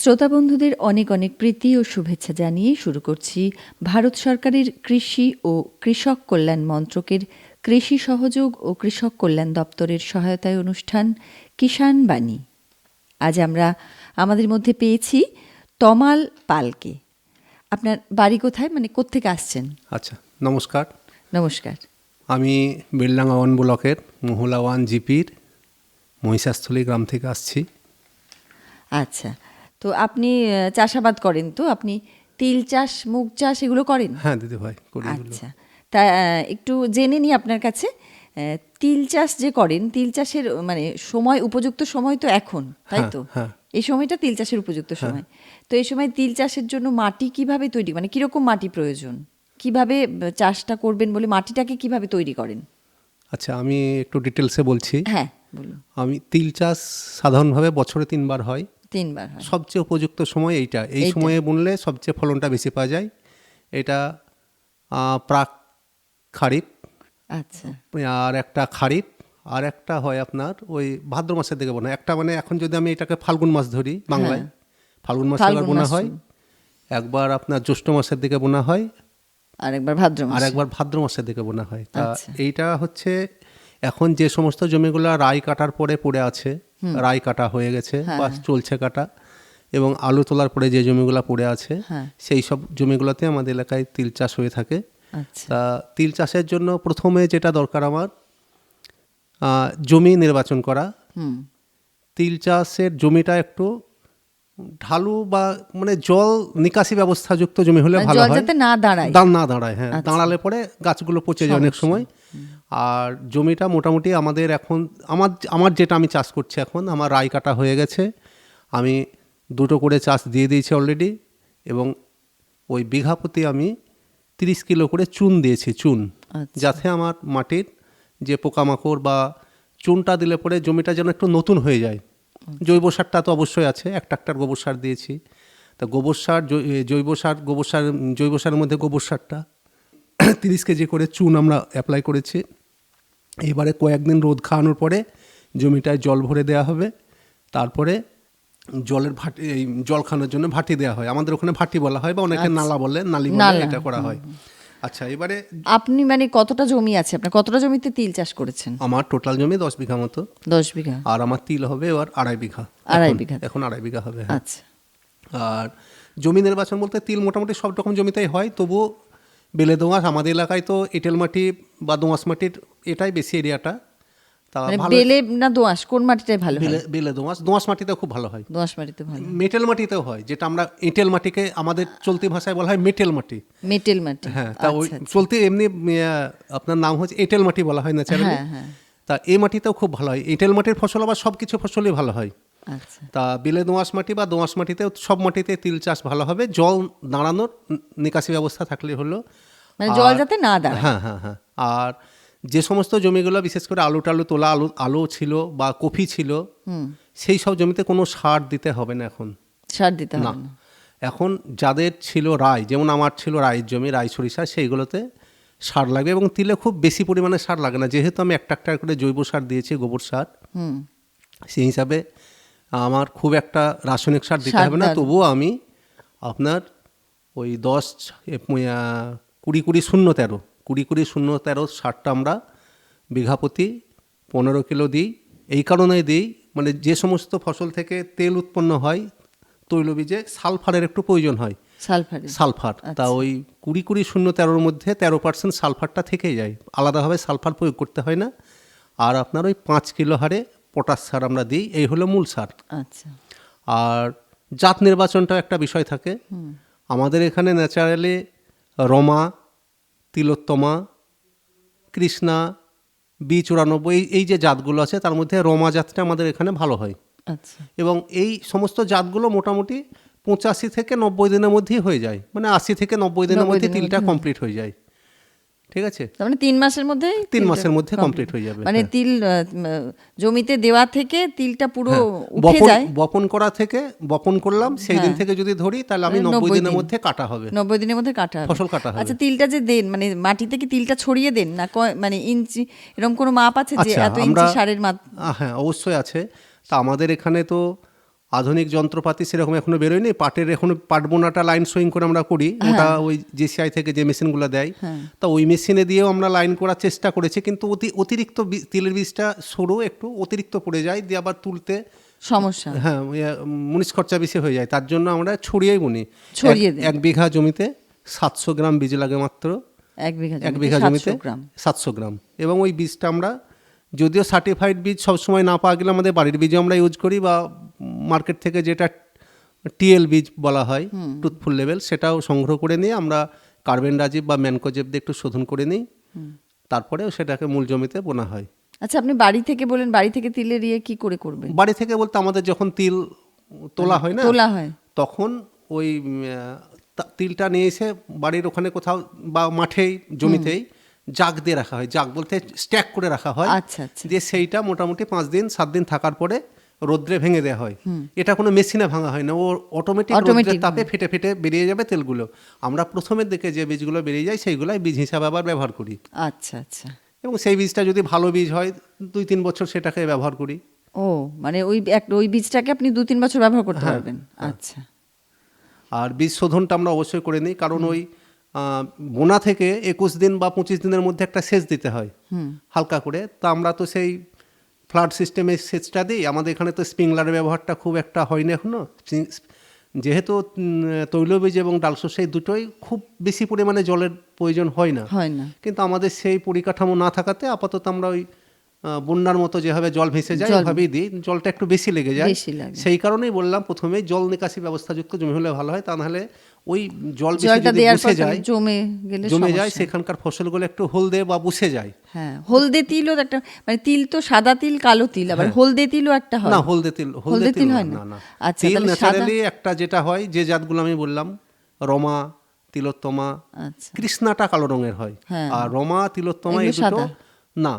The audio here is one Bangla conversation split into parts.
শ্রোতা বন্ধুদের অনেক অনেক প্রীতি ও শুভেচ্ছা জানিয়ে শুরু করছি ভারত সরকারের কৃষি ও কৃষক কল্যাণ মন্ত্রকের কৃষি সহযোগ ও কৃষক কল্যাণ দপ্তরের সহায়তায় অনুষ্ঠান কিষাণ বাণী। আজ আমরা আমাদের মধ্যে পেয়েছি তমাল পালকে। আপনার বাড়ি কোথায়? মানে কোত্থেকে আসছেন? আচ্ছা নমস্কার। নমস্কার। আমি বেলডাঙ্গা ওয়ান ব্লকের মহুলা ওয়ান জিপির মহিষাস্থলী গ্রাম থেকে আসছি। আচ্ছা তো আপনি চাষাবাদ করেন তো? আপনি তিল চাষ মুগ চাষ এগুলো করেন? হ্যাঁ দিদি ভাই আচ্ছা। তা একটু জেনে নিই আপনার কাছে তিল চাষ যে করেন তিল চাষের মানে সময় উপযুক্ত সময় তো এখন তাই হ্যাঁ, তো? হ্যাঁ। এই সময়টা তিল চাষের উপযুক্ত সময়। তো এই সময় তিল চাষের জন্য মাটি কীভাবে তৈরি মানে কীরকম মাটি প্রয়োজন? কীভাবে চাষটা করবেন বলে মাটিটাকে কীভাবে তৈরি করেন? আচ্ছা আমি একটু ডিটেলসে বলছি। হ্যাঁ বলুন। আমি তিল চাষ সাধারণভাবে বছরে তিনবার হয়। তিনবার হয়। সবচেয়ে উপযুক্ত সময় এইটা। এই সময়ে বুনলে সবচেয়ে ফলনটা বেশি পাওয়া যায়। এটা প্রাক খারিফ। আচ্ছা। আর একটা খারিফ। আর একটা হয় আপনার ওই ভাদ্র মাসের দিকে বোনা হয়। একটা মানে এখন যদি আমি এটাকে ফাল্গুন মাস ধরি বাংলায় ফাল্গুন মাসে একবার বোনা হয়। একবার আপনার জ্যৈষ্ঠ মাসের দিকে বোনা হয়। আর একবার ভাদ্র মাস। আর একবার ভাদ্র মাসের দিকে বোনা হয়। তা আচ্ছা। এইটা হচ্ছে এখন যে সমস্ত জমিগুলো রাই কাটার পরে পড়ে আছে রাই কাটা হয়ে গেছে হ্যাঁ, বা চলছে কাটা এবং আলু তোলার পরে যে জমিগুলো পড়ে আছে হ্যাঁ। সেই সব জমিগুলোতে আমাদের এলাকায় তিল চাষ হয়ে থাকে। আচ্ছা। তা তিল চাষের জন্য প্রথমে যেটা দরকার আমার জমি নির্বাচন করা। হুম। তিল চাষের জমিটা একটু ঢালু বা মানে জল নিকাশি ব্যবস্থাযুক্ত জমি হলে মানে ভালো হয়। না দাঁড়ায়। না দাঁড়ায় হ্যাঁ। আচ্ছা। দাঁড়ালে পরে গাছগুলো পচে যায় অনেক সময়। আর জমিটা মোটামুটি আমাদের এখন আমার আমার যেটা আমি চাষ করছি এখন আমার রায় কাটা হয়ে গেছে। আমি দুটো করে চাষ দিয়ে দিয়েছি অলরেডি এবং ওই বিঘা প্রতি আমি তিরিশ কিলো করে চুন দিয়েছি চুন। আচ্ছা। যাতে আমার মাটির যে পোকামাকড় বা চুনটা দিলে পরে জমিটা যেন একটু নতুন হয়ে যায়। জৈব সারটা তো অবশ্যই আছে এক ট্রাক্টার গোবর সার দিয়েছি। তা গোবর সার জৈব সার গোবর সার জৈব সারের মধ্যে গোবর সারটা তিরিশ কেজি করে চুন আমরা অ্যাপ্লাই করেছি। এবারে কয়েকদিন রোদ খাওয়ানোর পরে জমিটায় জল ভরে দেওয়া হবে। তারপরে জলের ভাটি এই জল খাওয়ানোর জন্য ভাটি দেওয়া হয়। আমাদের ওখানে ভাটি বলা হয় বা অনেকে নালা বলে নালি বলে এটা করা হয়। আচ্ছা এবারে আপনি মানে কতটা জমি আছে? আপনার কতটা জমিতে তিল চাষ করেছেন? আমার টোটাল জমি দশ বিঘা মতো। দশ বিঘা। আর আমার তিল হবে এবার আড়াই বিঘা। আড়াই বিঘা। এখন আড়াই বিঘা হবে হ্যাঁ। আচ্ছা। আর জমি নির্বাচন বলতে তিল মোটামুটি সব রকম জমিতেই হয় তবুও বেলে দোঁয়াশ আমাদের এলাকায় তো এঁটেল মাটি বা দোঁয়াশ মাটির এটাই বেশি এরিয়াটা তা মানে ভালো বেলে না দোআঁশ কোন মাটিটাই ভালো হয়? বেলে বেলে দোঁয়াশ দোঁয়াশ মাটিতেও খুব ভালো হয়। দোআঁশ মাটিতে ভালো মেটেল মাটিতেও হয় যেটা আমরা এঁটেল মাটিকে আমাদের চলতি ভাষায় বলা হয় মেটেল মাটি। মেটেল মাটি। হ্যাঁ তা ওই আচ্ছা, আচ্ছা। চলতি এমনি আহ, আপনার নাম হচ্ছে এঁটেল মাটি বলা হয় ন্যাচারালি হ্যাঁ, হ্যাঁ। তা এই মাটিতেও খুব ভালো হয়। এঁটেল মাটির ফসল আবার সব কিছু ফসলই ভালো হয়। তা বিলে দোঁয়াশ মাটি বা দোঁয়াশ মাটিতেও সব মাটিতে তিল চাষ ভালো হবে। জল দাঁড়ানোর নিকাশি ব্যবস্থা থাকলে হলো মানে জল যাতে না দাঁড়ায়। হ্যাঁ হ্যাঁ হ্যাঁ। আর যে সমস্ত জমিগুলো বিশেষ করে আলু টালু তোলা আলু আলু ছিল বা কফি ছিল সেই সব জমিতে কোনো সার দিতে হবে না এখন। সার দিতে না। না। এখন যাদের ছিল রায় যেমন আমার ছিল রায়ের জমি রায় সরিষা সেইগুলোতে সার লাগবে এবং তিলে খুব বেশি পরিমাণে সার লাগে না। যেহেতু আমি একটা একটা করে জৈব সার দিয়েছি গোবর সার হুম। সেই হিসাবে আমার খুব একটা রাসায়নিক সার দিতে হবে না তবুও আমি আপনার ওই দশ কুড়ি কুড়ি শূন্য তেরো কুড়ি কুড়ি শূন্য তেরো সারটা আমরা বিঘা প্রতি পনেরো কিলো দিই। এই কারণেই দিই মানে যে সমস্ত ফসল থেকে তেল উৎপন্ন হয় তৈলবীজে সালফারের একটু প্রয়োজন হয়। সালফার। সালফার। তা ওই কুড়ি কুড়ি শূন্য তেরোর মধ্যে তেরো পার্সেন্ট সালফারটা থেকে যায়। আলাদাভাবে সালফার প্রয়োগ করতে হয় না। আর আপনার ওই পাঁচ কিলো হারে পটাশ সার আমরা দিই এই হলো মূল সার। আচ্ছা। আর জাত নির্বাচনটাও একটা বিষয় থাকে। আমাদের এখানে ন্যাচারালি রমা তিলোত্তমা কৃষ্ণা বি চুরানব্বই এই- যে জাতগুলো আছে তার মধ্যে রমা জাতটা আমাদের এখানে ভালো হয়। আচ্ছা। এবং এই সমস্ত জাতগুলো মোটামুটি পঁচাশি থেকে নব্বই দিনের মধ্যেই হয়ে যায়। মানে আশি থেকে নব্বই দিনের 90 মধ্যে তিলটা কমপ্লিট হয়ে যায়। ঠিক আছে? মানে তিন মাসের মধ্যে তিন মাসের মধ্যে কমপ্লিট হয়ে যাবে মানে হ্যাঁ। তিল জমিতে দেওয়া থেকে তিলটা পুরো উঠে বপন যায়। বপন করা থেকে বপন করলাম সেই দিন থেকে যদি ধরি তাহলে আমি নব্বই 90 দিনের মধ্যে কাটা হবে। নব্বই দিনের মধ্যে কাটা হবে। ফসল কাটা হবে। আচ্ছা তিলটা যে দেন মানে মাটিতে কি তিলটা ছড়িয়ে দেন? না মানে ইঞ্চি এরকম কোনো মাপ আছে যে আচ্ছা এত ইঞ্চি সারের মাপ? হ্যাঁ অবশ্যই আছে। তা আমাদের এখানে তো আধুনিক যন্ত্রপাতি সেরকম এখনও বেরোয়নি পাটের এখনও পাট বোনাটা লাইন সুইং করে আমরা করি হ্যাঁ। ওটা ওই জেসিআই থেকে যে মেশিনগুলো দেয় তা ওই মেশিনে দিয়েও আমরা লাইন করার চেষ্টা করেছি কিন্তু অতি অতিরিক্ত তিলের বীজটা সরু একটু অতিরিক্ত পড়ে যায় দিয়ে আবার তুলতে সমস্যা। হ্যাঁ ওই, মুনিশ খরচা বেশি হয়ে যায় তার জন্য আমরা ছড়িয়েই বুনি। ছড়িয়ে এক- বিঘা জমিতে সাতশো গ্রাম বীজ লাগে মাত্র। এক বিঘা এক জমিতে বিঘা জমিতে সাতশো গ্রাম। এবং ওই বীজটা আমরা যদিও সার্টিফাইড বীজ সবসময় না পাওয়া গেলে আমাদের বাড়ির বীজও আমরা ইউজ করি বা মার্কেট থেকে যেটা টিএল বীজ বলা হয় টুথফুল লেভেল সেটাও সংগ্রহ করে নিয়ে আমরা কার্বেন রাজীব বা ম্যানকোজেব দিয়ে একটু শোধন করে নিই। তারপরে সেটাকে মূল জমিতে বোনা হয়। আচ্ছা আপনি বাড়ি থেকে বলেন বাড়ি থেকে তিলের ইয়ে কি করে করবেন? বাড়ি থেকে বলতে আমাদের যখন তিল তোলা হয় না তোলা হয়। তখন ওই তিলটা নিয়ে এসে বাড়ির ওখানে কোথাও বা মাঠেই জমিতেই জাগ দিয়ে রাখা হয়। জাগ বলতে স্ট্যাক করে রাখা হয়। আচ্ছা আচ্ছা। দিয়ে সেইটা মোটামুটি পাঁচ দিন সাত দিন থাকার পরে রোদ্রে ভেঙে দেওয়া হয়। এটা কোনো মেশিনে ভাঙা হয় না। ও অটোমেটিক রোদ্রের তাপে ফেটে ফেটে বেরিয়ে যাবে তেলগুলো। আমরা প্রথমের দিকে যে বীজগুলো বেরিয়ে যায় সেইগুলাই বীজ হিসাবে আবার ব্যবহার করি। আচ্ছা আচ্ছা। এবং সেই বীজটা যদি ভালো বীজ হয় দুই তিন বছর সেটাকে ব্যবহার করি। ও মানে ওই এক ওই বীজটাকে আপনি দু তিন বছর ব্যবহার করতে হ্যাঁ, পারবেন। আচ্ছা। আর বীজ শোধনটা আমরা অবশ্যই করে নিই। কারণ ওই বোনা থেকে একুশ দিন বা পঁচিশ দিনের মধ্যে একটা সেচ দিতে হয়। হালকা করে। তা আমরা তো সেই ফ্লাড সিস্টেমে সেচটা দিই। আমাদের এখানে তো স্প্রিংলারের ব্যবহারটা খুব একটা হয়নি এখনও। স্প্রিং- যেহেতু তৈলবীজ এবং ডালশস্য দুটোই খুব বেশি পরিমাণে জলের প্রয়োজন হয় না। হয় না। কিন্তু আমাদের সেই পরিকাঠামো না থাকাতে আপাতত আমরা ওই বন্যার মতো যেভাবে জল ভেসে যায় ওভাবেই দিই। জলটা একটু বেশি লেগে যায়। সেই কারণেই বললাম প্রথমে জল নিকাশি ব্যবস্থাযুক্ত জমি হলে ভালো হয় তা নাহলে ওই জল জলটা দেওয়ার পর যায় জমে গেলে জমে যায়। সেখানকার ফসলগুলো একটু হলদে বা বুসে যায়। হ্যাঁ হলদে তিলও একটা মানে তিল তো সাদা তিল কালো তিল আবার হলদে তিলও একটা হয়। হ্যাঁ। না হলদে তিল হলদে তিল হয় না? আচ্ছা, তিল ন্যাচারালি একটা যেটা হয় যে জাতগুলো আমি বললাম রমা তিলোত্তমা আচ্ছা। কৃষ্ণাটা কালো রঙের হয়। হ্যাঁ। আর রমা তিলোত্তমা এই দুটো না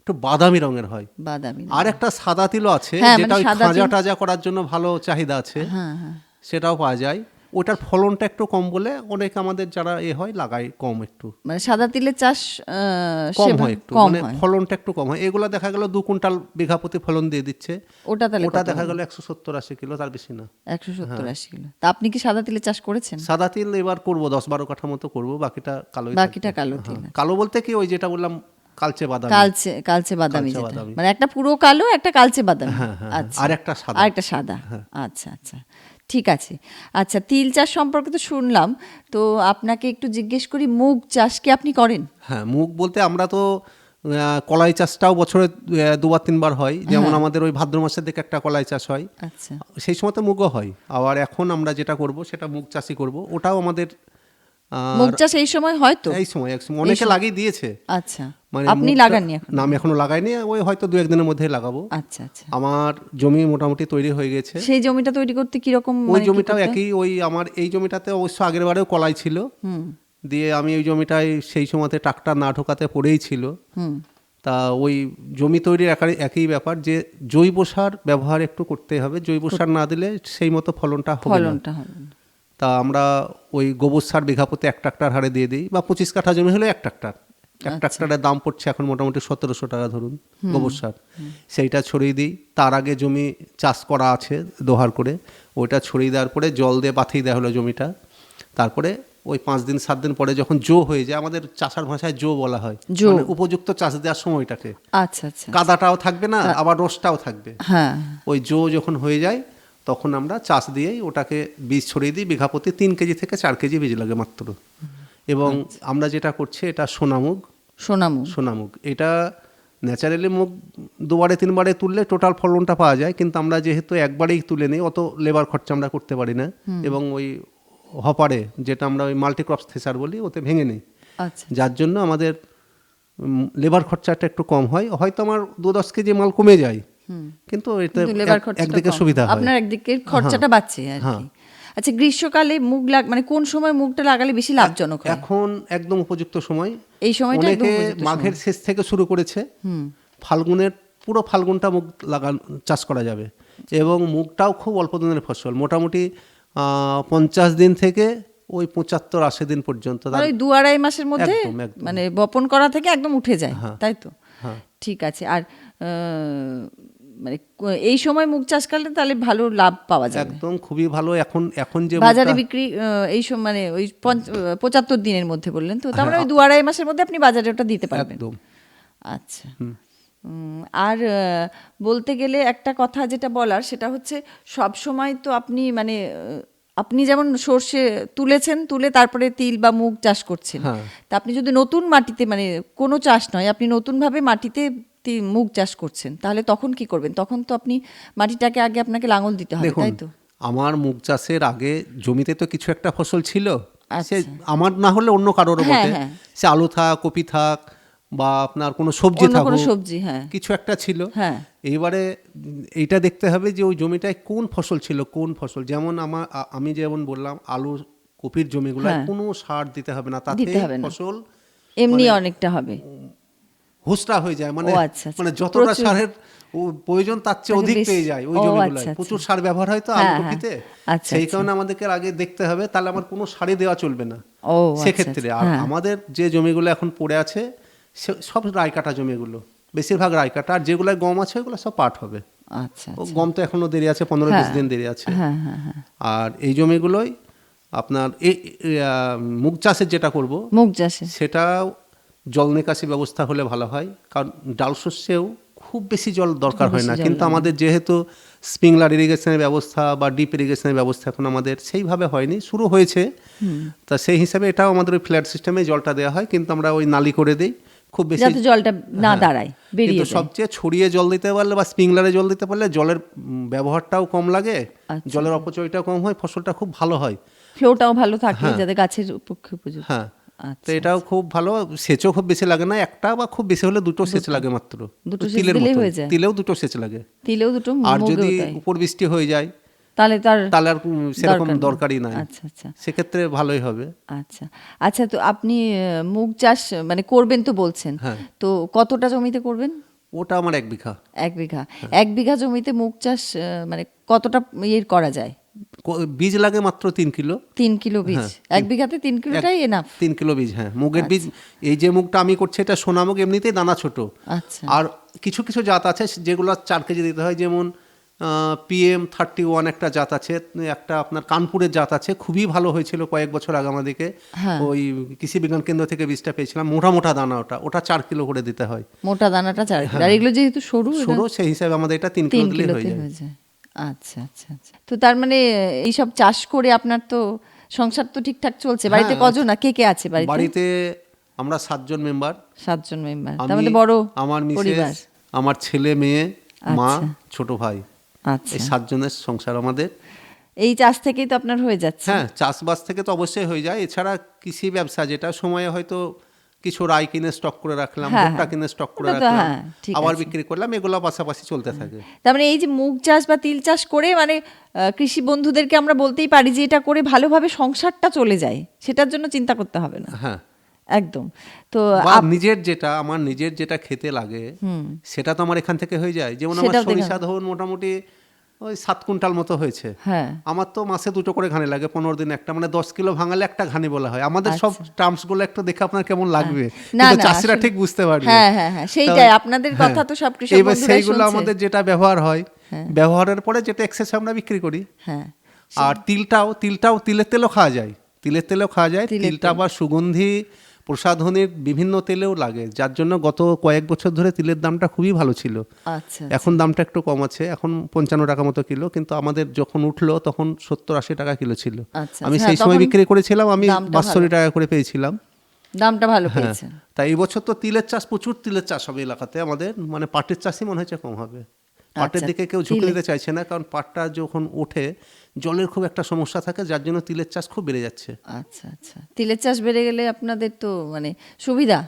একটু বাদামি রঙের হয়। বাদামি আর একটা সাদা তিলও আছে হ্যাঁ, মানে যেটা ওই খাজা টাজা করার জন্য ভালো চাহিদা আছে হ্যাঁ হ্যাঁ। সেটাও পাওয়া যায়। ওটার ফলনটা একটু কম বলে অনেক আমাদের যারা এ হয় লাগায় কম একটু। মানে সাদা তিলের চাষ কম হয় একটু মানে ফলনটা একটু কম হয়। এগুলো দেখা গেল দু কুইন্টাল বিঘা প্রতি ফলন দিয়ে দিচ্ছে। ওটা তাহলে ওটা দেখা গেল একশো সত্তর আশি কিলো তার বেশি না। একশো সত্তর হ্যাঁ। আশি কিলো। তা আপনি কি সাদা তিলের চাষ করেছেন? সাদা তিল এবার করব দশ বারো কাঠা মতো করব বাকিটা কালো বাকিটা কালো তিল কালো বলতে কি ওই যেটা বললাম কালচে বাদাম। কালচে কালচে বাদামি মানে একটা পুরো কালো একটা কালচে বাদামি। হ্যাঁ, হ্যাঁ, আচ্ছা। আর একটা সাদা। আর একটা সাদা। আচ্ছা আচ্ছা। ঠিক আছে। আচ্ছা তিল চাষ সম্পর্কে তো শুনলাম। তো আপনাকে একটু জিজ্ঞেস করি মুগ চাষ কি আপনি করেন? হ্যাঁ মুগ বলতে আমরা তো কলাই চাষটাও বছরে দুবার তিনবার হয়। যেমন আমাদের ওই ভাদ্র মাসের দিকে একটা কলাই চাষ হয়। আচ্ছা। সেই সময় তো মুগও হয়। আবার এখন আমরা যেটা করব সেটা মুগ চাষই করব। ওটাও আমাদের মুগ চাষ এই সময় হয় তো এই সময় এক সময়। অনেকে লাগিয়ে দিয়েছে। আচ্ছা। মানে আপনি লাগাননি এখন? না আমি এখনও লাগাইনি ওই হয়তো দু একদিনের মধ্যেই লাগাবো। আচ্ছা আচ্ছা। আমার জমি মোটামুটি তৈরি হয়ে গেছে। সেই জমিটা তৈরি করতে ওই মানে কি জমিটাও করতে? হয়? একই ওই আমার এই জমিটাতে অবশ্য আগের বারেও কলাই ছিল। হুম। দিয়ে আমি ওই জমিটায় সেই সময়তে ট্রাক্টর না ঢোকাতে পড়েই ছিল। হুম। তা ওই জমি তৈরির একাই- একই ব্যাপার যে জৈব সার ব্যবহার একটু করতে হবে। জৈব সার না দিলে সেই মতো ফলনটা হবে ফলনটা হবে। তা আমরা ওই গোবর সার বিঘা প্রতি এক ট্রাক্টর হারে দিয়ে দিই বা পঁচিশ কাঠা জমি হলে এক ট্রাক্টর। এক ট্রাক্টরের দাম পড়ছে এখন মোটামুটি সতেরোশো টাকা ধরুন গোবর সার। সেইটা ছড়িয়ে দিই। তার আগে জমি চাষ করা আছে দোহার করে। ওইটা ছড়িয়ে দেওয়ার পরে জল দিয়ে বাথিয়ে দেওয়া হলো জমিটা। তারপরে ওই পাঁচ দিন সাত দিন পরে যখন জো হয়ে যায় আমাদের চাষার ভাষায় জো বলা হয়। জো। মানে উপযুক্ত চাষ দেওয়ার সময়টাকে। আচ্ছা আচ্ছা। কাদাটাও থাকবে না আবার রসটাও থাকবে। হ্যাঁ। ওই জো যখন হয়ে যায় তখন আমরা চাষ দিয়েই ওটাকে বীজ ছড়িয়ে দিই বিঘা প্রতি তিন কেজি থেকে চার কেজি বীজ লাগে মাত্র। এবং আমরা যেটা করছি এটা সোনামুগ। সোনামুগ। সোনামুগ। এটা ন্যাচারালি মুগ দুবারে তিনবারে তুললে টোটাল ফলনটা পাওয়া যায় কিন্তু আমরা যেহেতু একবারেই তুলে নিই অত লেবার খরচা আমরা করতে পারি না। এবং ওই হপারে যেটা আমরা ওই মাল্টিক্রপ থেসার বলি ওতে ভেঙে নিই। আচ্ছা। যার জন্য আমাদের লেবার খরচাটা একটু কম হয়। হয়তো আমার দু দশ কেজি মাল কমে যায়। কিন্তু এটা একদিকে সুবিধা হয়। আপনার একদিকে খরচাটা বাড়ছে আর হ্যাঁ। কি। আচ্ছা গ্রীষ্মকালে মুগ লাগ মানে কোন সময় মুগটা লাগালে বেশি লাভজনক হয়? এখন একদম উপযুক্ত সময়। এই সময়টা একদম অনেকে মাঘের শেষ থেকে শুরু করেছে। ফাল্গুনের পুরো ফাল্গুনটা মুগ লাগান চাষ করা যাবে। এবং মুগটাও খুব অল্প দিনের ফসল। মোটামুটি আহ, পঞ্চাশ দিন থেকে ওই পঁচাত্তর আশি দিন পর্যন্ত। মানে দু আড়াই মাসের মধ্যে। মানে বপন করা থেকে একদম উঠে যায়। হ্যাঁ। তাই তো? হ্যাঁ। ঠিক আছে। আর মানে এই সময় মুগ চাষ করলে তাহলে ভালো লাভ পাওয়া যাবে। একদম খুবই ভালো। এখন এখন যে বাজারে বিক্রি এই সময় মানে ওই পঁচাত্তর দিনের মধ্যে বললেন তো তার মানে ওই দু আড়াই মাসের মধ্যে আপনি বাজারে ওটা দিতে পারবেন। একদম। আচ্ছা। আর বলতে গেলে একটা কথা যেটা বলার সেটা হচ্ছে সব সময় তো আপনি মানে আপনি যেমন সর্ষে তুলেছেন তুলে তারপরে তিল বা মুগ চাষ করছেন। হ্যাঁ। তা আপনি যদি নতুন মাটিতে মানে কোনো চাষ নয় আপনি নতুনভাবে মাটিতে মুগ চাষ করছেন তাহলে তখন কি করবেন তখন তো আপনি মাটিটাকে আগে আপনাকে লাঙল দিতে হবে তাই তো আমার মুগ চাষের আগে জমিতে তো কিছু একটা ফসল ছিল সে আচ্ছা। আমার না হলে অন্য কারোর হ্যাঁ, বটে হ্যাঁ। সে আলু থাক কপি থাক বা আপনার কোনো সবজি থাকুক সবজি হ্যাঁ কিছু একটা ছিল হ্যাঁ। এইবারে এইটা দেখতে হবে যে ওই জমিটায় কোন ফসল ছিল কোন ফসল যেমন আমার আমি যেমন বললাম আলু কপির জমিগুলো হ্যাঁ। কোনো সার দিতে হবে না তাতে ফসল এমনি অনেকটা হবে হুসরা হয়ে যায়। মানে আচ্ছা, আচ্ছা। মানে যতটা সারের প্রয়োজন তার চেয়ে অধিক পেয়ে যায় ওই ও জমিগুলোয়। আচ্ছা। প্রচুর সার ব্যবহার হয় তো হ্যাঁ, হ্যাঁ। কপিতে আচ্ছা, সেই। কারণে আমাদেরকে আগে দেখতে হবে তাহলে আমার কোনো সারে দেওয়া চলবে না। সেক্ষেত্রে আর হ্যাঁ। আমাদের যে জমিগুলো এখন পড়ে আছে সব রায় কাটা জমিগুলো। বেশিরভাগ রায় কাটা আর যেগুলো গম আছে ওগুলো সব পাট হবে। আচ্ছা গম তো এখনও দেরি আছে পনেরো বিশ। দিন দেরি আছে। আর এই জমিগুলোই আপনার এই মুগ চাষের যেটা করব মুগ চাষে সেটা জল নিকাশি ব্যবস্থা হলে ভালো হয় কারণ ডাল শস্যেও খুব বেশি জল দরকার হয় না। কিন্তু আমাদের যেহেতু স্প্রিংলার ইরিগেশনের ব্যবস্থা বা ডিপ ইরিগেশনের ব্যবস্থা এখন আমাদের সেইভাবে হয়নি শুরু হয়েছে। তা সেই হিসাবে এটাও আমাদের ওই ফ্ল্যাট সিস্টেমে জলটা দেওয়া হয় কিন্তু আমরা ওই নালি করে দিই খুব বেশি যাতে জলটা না হ্যাঁ। দাঁড়ায় বেরিয়ে সবচেয়ে ছড়িয়ে জল দিতে পারলে বা স্প্রিংলারে জল দিতে পারলে জলের ব্যবহারটাও কম লাগে আচ্ছা। জলের অপচয়টাও কম হয় ফসলটা খুব ভালো হয়। ফ্লোটাও ভালো থাকে যাতে গাছের পক্ষে উপযুক্ত। হ্যাঁ। তো এটাও খুব ভালো। সেচও খুব বেশি লাগে না একটা বা খুব বেশি হলে দুটো সেচ লাগে মাত্র। দুটো তিলের যায়। তিলেও দুটো সেচ লাগে। তিলেও দুটো আর যদি উপর বৃষ্টি হয়ে যায় তাহলে তার তাহলে আর সেরকম দরকারই নাই। আচ্ছা আচ্ছা। সেক্ষেত্রে ভালোই হবে। আচ্ছা আচ্ছা তো আপনি মুগ চাষ মানে করবেন তো বলছেন। হ্যাঁ। তো কতটা জমিতে করবেন? ওটা আমার এক বিঘা। এক বিঘা। হ্যাঁ। এক বিঘা জমিতে মুগ চাষ মানে কতটা ইয়ে করা যায়? বীজ লাগে মাত্র তিন কিলো। তিন কিলো বীজ। হ্যাঁ, এক বিঘাতে তিন কিলোটাই এনাফ তিন কিলো বীজ হ্যাঁ। মুগের বীজ এই যে মুগটা আমি করছি এটা সোনা মুগ এমনিতেই দানা ছোট। আচ্ছা। আর কিছু কিছু জাত আছে যেগুলো চার কেজি দিতে হয় যেমন পিএম থার্টি ওয়ান একটা জাত আছে একটা আপনার কানপুরের জাত আছে খুবই ভালো হয়েছিল কয়েক বছর আগে আমাদেরকে। হ্যাঁ। ওই কৃষি বিজ্ঞান কেন্দ্র থেকে বীজটা পেয়েছিলাম মোটা মোটা দানা ওটা ওটা চার কিলো করে দিতে হয়। মোটা দানাটা চার কিলো। আর এগুলো যেহেতু সরু সরু সেই হিসাবে আমাদের এটা তিন কিলো হয়ে কিলোতে হয়ে যায়। আচ্ছা আচ্ছা আচ্ছা। তো তার মানে এইসব চাষ করে আপনার তো সংসার তো ঠিকঠাক চলছে। বাড়িতে হ্যাঁ। কজন না কে কে আছে বাড়িতে? বাড়িতে আমরা সাতজন মেম্বার। সাতজন মেম্বার। তার মধ্যে বড় আমার পরিবার। মিসেস আমার ছেলে মেয়ে মা আচ্ছা। ছোট ভাই। আচ্ছা। এই সাতজনের সংসার আমাদের। এই চাষ থেকেই তো আপনার হয়ে যাচ্ছে। হ্যাঁ চাষবাস থেকে তো অবশ্যই হয়ে যায়। এছাড়া কৃষি ব্যবসা যেটা সময়ে হয়তো কিছু রাই কিনে স্টক করে রাখলাম হ্যাঁ, ভুট্টা হ্যাঁ। কিনে স্টক করে রাখলাম হ্যাঁ, আবার বিক্রি করলাম এগুলো পাশাপাশি চলতে থাকে। তার মানে এই যে মুগ চাষ বা তিল চাষ করে মানে কৃষি বন্ধুদেরকে আমরা বলতেই পারি যে এটা করে ভালোভাবে সংসারটা চলে যায় সেটার জন্য চিন্তা করতে হবে না। হ্যাঁ। একদম। তো নিজের যেটা আমার নিজের যেটা খেতে লাগে সেটা তো আমার এখান থেকে হয়ে যায়। যেমন আমার সরিষা ধরুন মোটামুটি ওই সাত কুইন্টাল মতো হয়েছে। হ্যাঁ। আমার তো মাসে দুটো করে ঘানি লাগে পনেরো দিন একটা মানে দশ কিলো ভাঙালে একটা ঘানি বলা হয়। আমাদের সব টার্মসগুলো একটু দেখে আপনার কেমন লাগবে। আচ্ছা। কিন্তু না, চাষিরা ঠিক বুঝতে পারবে। হ্যাঁ, হ্যাঁ, হ্যাঁ, সেইটাই। আপনাদের হ্যাঁ। কথা তো সব কৃষক এবার সেইগুলো আমাদের যেটা ব্যবহার হয় ব্যবহারের পরে যেটা এক্সেস আমরা বিক্রি করি। হ্যাঁ। আর তিলটাও তিলটাও তিলের তেলও খাওয়া যায়। তিলের তেলও খাওয়া যায়। তিলটা আবার সুগন্ধি প্রসাধনীর বিভিন্ন তেলেও লাগে যার জন্য গত কয়েক বছর ধরে তিলের দামটা খুবই ভালো ছিল। আচ্ছা এখন দামটা একটু কম আছে এখন পঞ্চান্ন টাকা মতো কিলো কিন্তু আমাদের যখন উঠল তখন সত্তর আশি টাকা কিলো ছিল। আচ্ছা, আমি হ্যাঁ, সেই সময় বিক্রি করেছিলাম আমি বাষট্টি টাকা করে পেয়েছিলাম। দামটা ভালো হ্যাঁ পেয়েছেন তাই এই বছর তো তিলের চাষ প্রচুর তিলের চাষ হবে এলাকাতে আমাদের মানে পাটের চাষই মনে হচ্ছে কম হবে। পাটের আচ্ছা, দিকে কেউ ঝুঁকে দিতে চাইছে না কারণ পাটটা যখন ওঠে জলের খুব একটা সমস্যা থাকে যার জন্য তিলের চাষ খুব বেড়ে যাচ্ছে। আচ্ছা আচ্ছা। তিলের চাষ বেড়ে গেলে আপনাদের তো মানে সুবিধা।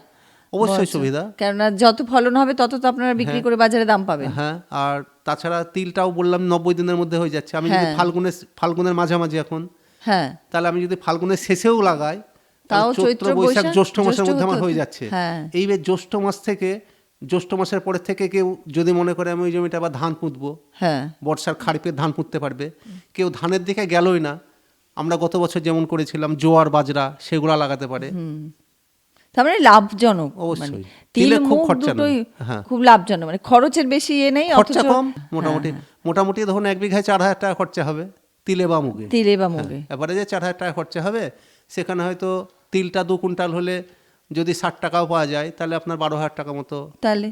অবশ্যই সুবিধা। কেননা যত ফলন হবে তত তো আপনারা বিক্রি করে বাজারে দাম পাবেন। হ্যাঁ আর তাছাড়া তিলটাও বললাম নব্বই দিনের মধ্যে হয়ে যাচ্ছে। আমি যদি হ্যাঁ। ফাল্গুনের ফাল্গুনের মাঝামাঝি এখন হ্যাঁ। তাহলে আমি যদি ফাল্গুনের শেষেও লাগাই তাও চৈত্র, বৈশাখ জ্যৈষ্ঠ মাসের মধ্যে আমার হয়ে যাচ্ছে। হ্যাঁ। এইবার জ্যৈষ্ঠ মাস থেকে জ্যৈষ্ঠ মাসের পরের থেকে কেউ যদি মনে করে আমি ওই জমিটা আবার ধান পুঁতবো হ্যাঁ। বর্ষার খাড়িপে ধান পুঁততে পারবে কেউ ধানের দিকে গেলই না। আমরা গত বছর যেমন করেছিলাম জোয়ার বাজরা সেগুলা লাগাতে পারে। তার মানে লাভজনক অবশ্যই। মানে তিলে তিল খুব খরচা। হ্যাঁ। খুব লাভজনক মানে খরচের বেশি ইয়ে নেই খরচা কম মোটামুটি। মোটামুটি ধরুন এক বিঘায় চার হাজার টাকা খরচা হবে তিলে বা মুগে। তিলে বা মুগে। এবারে যে চার হাজার টাকা খরচা হবে সেখানে হয়তো তিলটা দু কুইন্টাল হলে যদি ষাট টাকাও পাওয়া যায় তাহলে আপনার বারো হাজার টাকা মতো তাহলে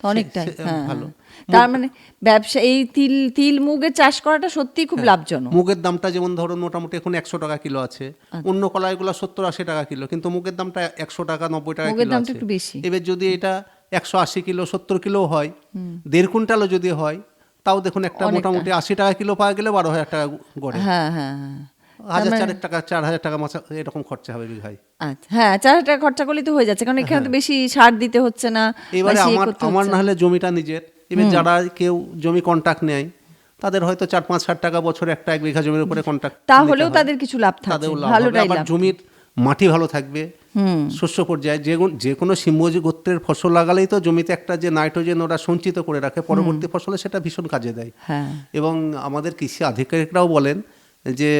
অনেকটাই হ্যাঁ ভালো। হ্যাঁ। তার মানে ব্যবসা এই তিল তিল মুগের চাষ করাটা সত্যিই খুব হ্যাঁ। লাভজনক মুগের দামটা যেমন ধরুন মোটামুটি এখন একশো টাকা কিলো আছে আচ্ছা। অন্য কলাইগুলো সত্তর আশি টাকা কিলো কিন্তু মুগের দামটা একশো টাকা নব্বই টাকা কিলো দামটা আছে একটু বেশি। এবার যদি এটা একশো আশি কিলো সত্তর কিলো হয় দেড় কুইন্টালও যদি হয় তাও দেখুন একটা মোটামুটি আশি টাকা কিলো পাওয়া গেলে বারো হাজার টাকা গড়ে হ্যাঁ হ্যাঁ হাজার মানে- চারেক টাকা চার হাজার টাকা মাসা এরকম খরচা হবে বিঘায় আচ্ছা হ্যাঁ চার হাজার টাকা খরচা তো হয়ে যাচ্ছে কারণ এখানে তো বেশি সার দিতে হচ্ছে না এবারে আমার আমার না হলে জমিটা নিজের। এবার যারা কেউ জমি কন্ট্রাক্ট নেয় তাদের হয়তো চার পাঁচ ষাট টাকা বছরে একটা এক বিঘা জমির উপরে কন্ট্রাক্ট তাহলেও তাদের কিছু লাভ আবার জমির মাটি ভালো থাকবে শস্য পর্যায়ে যে কোন- যে কোনো সিম্বজি গোত্রের ফসল লাগালেই তো জমিতে একটা যে নাইট্রোজেন ওরা সঞ্চিত করে রাখে পরবর্তী ফসলে সেটা ভীষণ কাজে দেয়। হ্যাঁ। এবং আমাদের কৃষি আধিকারিকরাও বলেন যে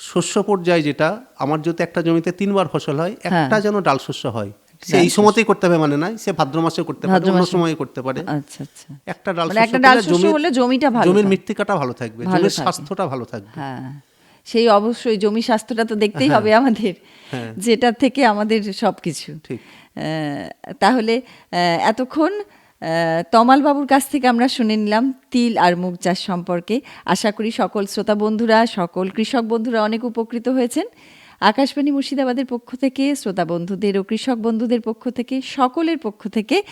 শস্য পর্যায়ে যেটা আমার যদি একটা জমিতে তিনবার ফসল হয় হ্যাঁ। একটা যেন ডাল শস্য হয়। সে এই সময়তেই করতে হবে মানে নাই সে ভাদ্র মাসে করতে পারে অন্য। সময় করতে পারে। আচ্ছা আচ্ছা। একটা ডাল মানে একটা ডাল শস্য হলে জমিটা ভালো জমির মৃত্তিকাটা ভালো থাকবে জমির স্বাস্থ্যটা ভালো থাকবে। হ্যাঁ। সেই অবশ্যই জমি স্বাস্থ্যটা তো দেখতেই হবে আমাদের হ্যাঁ। যেটা থেকে আমাদের সবকিছু। ঠিক। আহ, তাহলে এতক্ষণ তমাল বাবুর কাছ থেকে আমরা শুনে নিলাম তিল আর মুগ চাষ সম্পর্কে। আশা করি সকল শ্রোতা বন্ধুরা, সকল কৃষক বন্ধুরা অনেক উপকৃত হয়েছেন। আকাশবাণী মুর্শিদাবাদের পক্ষ থেকে, শ্রোতা বন্ধুদের ও কৃষক বন্ধুদের পক্ষ থেকে, সকলের পক্ষ থেকে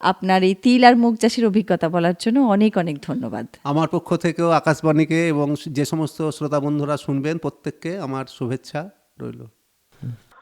আপনার এই তিল আর মুগ চাষের অভিজ্ঞতা বলার জন্য অনেক অনেক ধন্যবাদ। আমার পক্ষ থেকেও আকাশবাণীকে এবং যে সমস্ত শ্রোতা বন্ধুরা শুনবেন, প্রত্যেককে আমার শুভেচ্ছা রইল।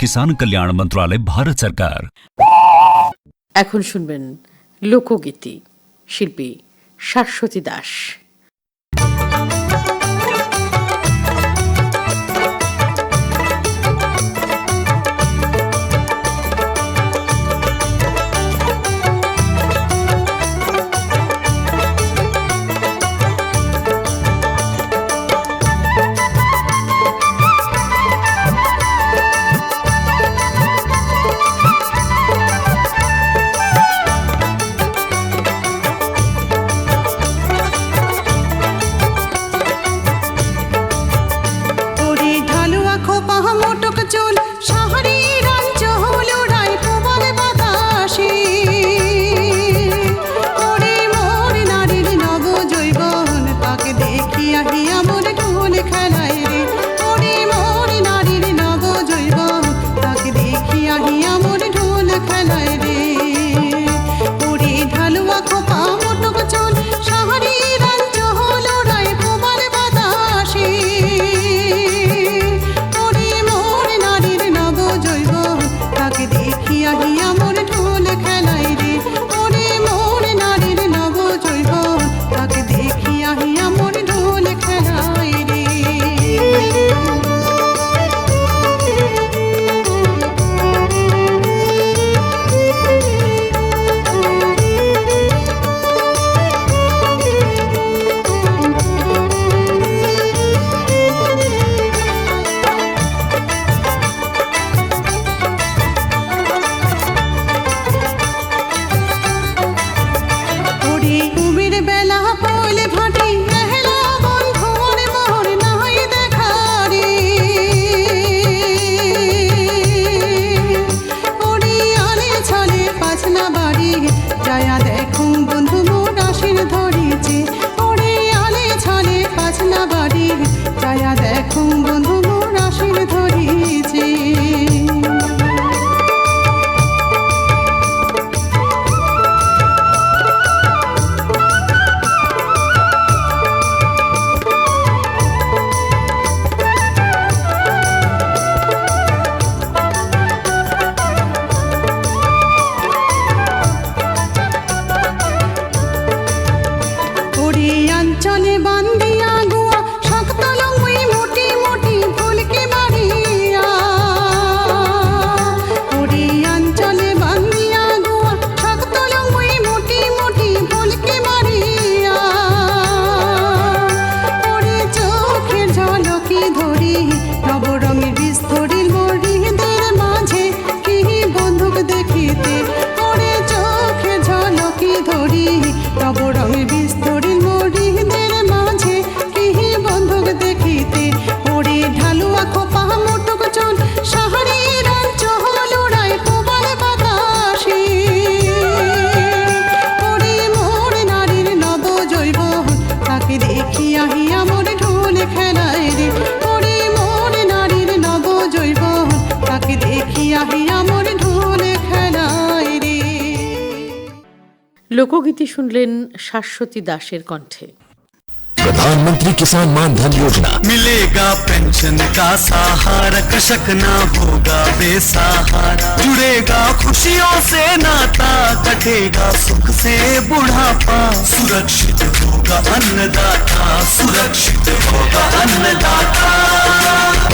किसान कल्याण मंत्रालय भारत सरकार এখন শুনবেন লোকগীতি শিল্পী শাশ্বতী দাস শুনলেন শাশ্বতী দাসের কণ্ঠে प्रधानमंत्री किसान मान धन योजना मिलेगा पेंशन का सहारा कृषक ना होगा बेसहारा जुड़ेगा खुशियों से नाता कटेगा सुख से बुढ़ापा सुरक्षित होगा अन्नदाता सुरक्षित होगा अन्नदाता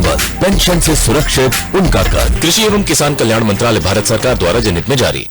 संबल पेंशन से सुरक्षित उनका कर कृषि एवं किसान कल्याण मंत्रालय, भारत सरकार द्वारा जनहित में जारी।